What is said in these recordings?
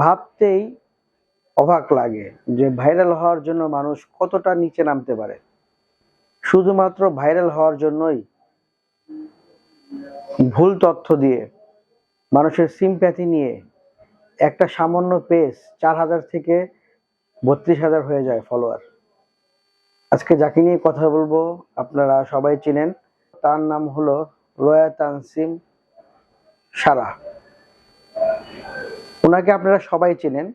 ভাবতেই অবাক লাগে যে ভাইরাল হওয়ার জন্য মানুষ কতটা নিচে নামতে পারে। শুধুমাত্র ভাইরাল হওয়ার জন্যই ভুল তথ্য দিয়ে মানুষের সিম্প্যাথি নিয়ে একটা সামান্য পেজ চার হাজার থেকে বত্রিশ হাজার হয়ে যায় ফলোয়ার আজকে যাকে নিয়ে কথা বলব আপনারা সবাই চিনেন, তার নাম হলো রয়া তানসিম সারা। ওনাকে আপনারা সবাই চেনেন।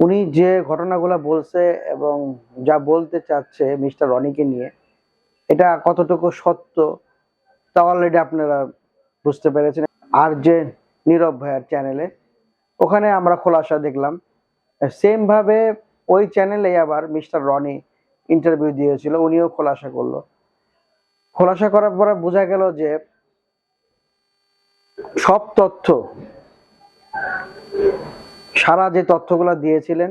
উনি যে ঘটনাগুলো বলছে এবং যা বলতে চাচ্ছে মিস্টার রনিকে নিয়ে, এটা কতটুকু সত্য তা অলরেডি আপনারা বুঝতে পেরেছেন। আর যে নীরব ভাইয়ার চ্যানেলে ওখানে আমরা খোলাসা দেখলাম। সেম ভাবে ওই চ্যানেলে আবার মিস্টার রনি ইন্টারভিউ দিয়েছিল, উনিও খোলাসা করল। খোলাসা করার পরে বোঝা গেল যে সব তথ্য সারা যে তথ্যগুলো দিয়েছিলেন,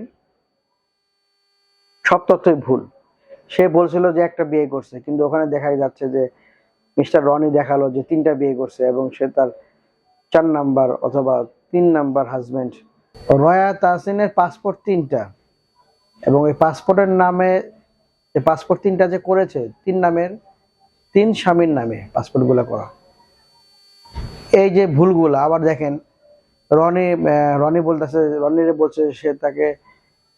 সব তথ্যই ভুল। সে বলছিল যে একটা বিয়ে করছে, কিন্তু ওখানে দেখা যাচ্ছে যে মিস্টার রনি দেখাল যে তিনটা বিয়ে করছে এবং সে তার চার নাম্বার অথবা তিন নাম্বার হাজবেন্ড। রয়া তাহসিনের পাসপোর্ট তিনটা এবং এই পাসপোর্টের নামে যে পাসপোর্ট তিনটা যে করেছে, তিন নামের, তিন স্বামীর নামে পাসপোর্টগুলো করা। এই যে ভুলগুলো, আবার দেখেন রনি রনি বলতেছে রনিরে বলছে সে তাকে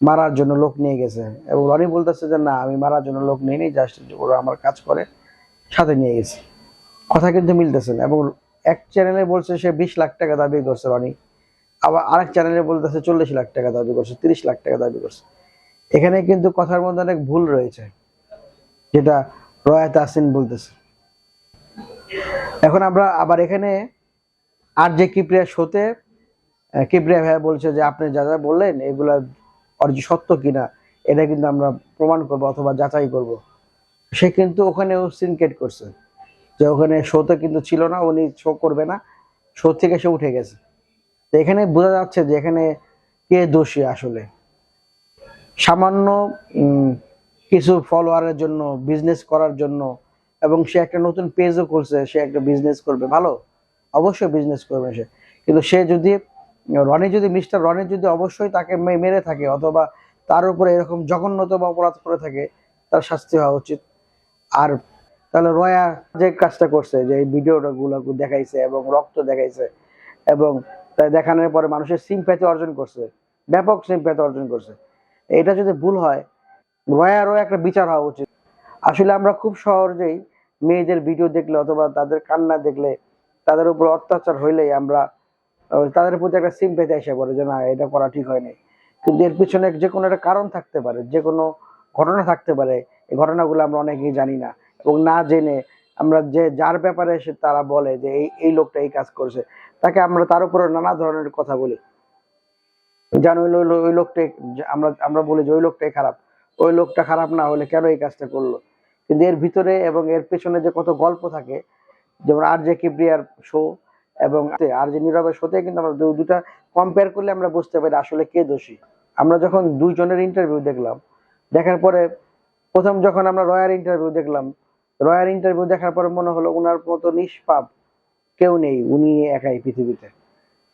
মারার জন্য লোক নিয়ে গেছে। এবং রনি বলতেছে যে, না, আমি মারার জন্য লোক নিয়ে নিই জাস্ট ওরা আমার কাজ করে, সাথে নিয়ে গেছে। কথা কিন্তু মিলতেছে না। এবং এক চ্যানেলে বলছে সে বিশ লাখ টাকা দাবি করছে রনি। আবার আরেক চ্যানেলে বলতেছে চল্লিশ লাখ টাকা দাবি করছে, তিরিশ লাখ টাকা দাবি করছে। এখানে কিন্তু কথার মধ্যে অনেক ভুল রয়েছে, যেটা রয়াত আসিন বলতেছে। এখন আমরা আবার এখানে আর যে কিপ্রিয়া শোতে আহ, কিপ্রিয়া ভাইয়া বলছে যে আপনি যা যা বললেন এগুলা অর্জি সত্য কিনা এটা কিন্তু আমরা প্রমাণ করব অথবা যাচাই করব। সে কিন্তু ওখানেও সিনকেট করছে যে ওখানে শোতে কিন্তু ছিল না উনি শো করবে না শো থেকে সে উঠে গেছে। তো এখানে বোঝা যাচ্ছে যে এখানে কে দোষী আসলে। সামান্য কিছু ফলোয়ারের জন্য বিজনেস করার জন্য এবং সে একটা নতুন পেজও করছে সে একটা বিজনেস করবে ভালো? অবশ্যই বিজনেস করবে সে। কিন্তু সে যদি রনি যদি, মিস্টার রনি যদি অবশ্যই তাকে মেরে থাকে অথবা তার উপরে এরকম জঘন্যতম অপরাধ করে থাকে, তার শাস্তি হওয়া উচিত। আর তাহলে রয়া যে কাজটা করছে, যে এই ভিডিওটা গুলো দেখাইছে এবং রক্ত দেখাইছে এবং তাই দেখানোর পরে মানুষের সিম্প্যাথি অর্জন করছে, ব্যাপক সিম্প্যাথি অর্জন করছে এটা যদি ভুল হয়, রয়ারও একটা বিচার হওয়া উচিত। আসলে আমরা খুব সহজেই মেয়েদের ভিডিও দেখলে অথবা তাদের কান্না দেখলে তাদের উপর অত্যাচার হইলেই আমরা তাদের প্রতি একটা সিম্পেথি এসে পড়ে যে, না, এটা করা ঠিক হয়নি। কিন্তু এর পিছনে যে কোনো একটা কারণ থাকতে পারে, যে কোনো ঘটনা থাকতে পারে, এই ঘটনাগুলো আমরা অনেকেই জানি না। এবং না জেনে আমরা যে, যার ব্যাপারে সে তারা বলে যে, এই এই লোকটা এই কাজ করছে। তাকে আমরা তার উপরে নানা ধরনের কথা বলি। জানো, ওই ওই লোকটাই আমরা আমরা বলি যে, ওই লোকটাই খারাপ। ওই লোকটা খারাপ না হলে কেন এই কাজটা করল? কিন্তু এর ভিতরে এবং এর পেছনে যে কত গল্প থাকে, যেমন আর জে কিবরিয়ার শো এবং আর যে নীরবের শোতে কিন্তু আমরা দুটা কম্পেয়ার করলে আমরা বুঝতে পারি আসলে কে দোষী। আমরা যখন দুইজনের ইন্টারভিউ দেখলাম, দেখার পরে প্রথম যখন আমরা রয়ার ইন্টারভিউ দেখলাম, রয়ার ইন্টারভিউ দেখার পরে মনে হলো উনার মতো নিষ্পাপ কেউ নেই, উনি একাই পৃথিবীতে।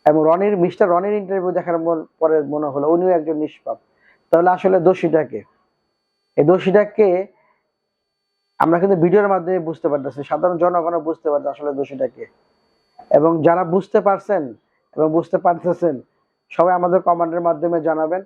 এবং রনির, মিস্টার রনির ইন্টারভিউ দেখার পরে মনে হলো উনিও একজন নিষ্পাপ। তাহলে আসলে দোষীটাকে এই দোষীটাকে আমরা কিন্তু ভিডিওর মাধ্যমে বুঝতে পারতেছি, সাধারণ জনগণও বুঝতে পারছে আসলে দোষীটাকে এবং যারা বুঝতে পারছেন এবং বুঝতে পারতেছেন সবাই আমাদের কমেন্টের মাধ্যমে জানাবেন।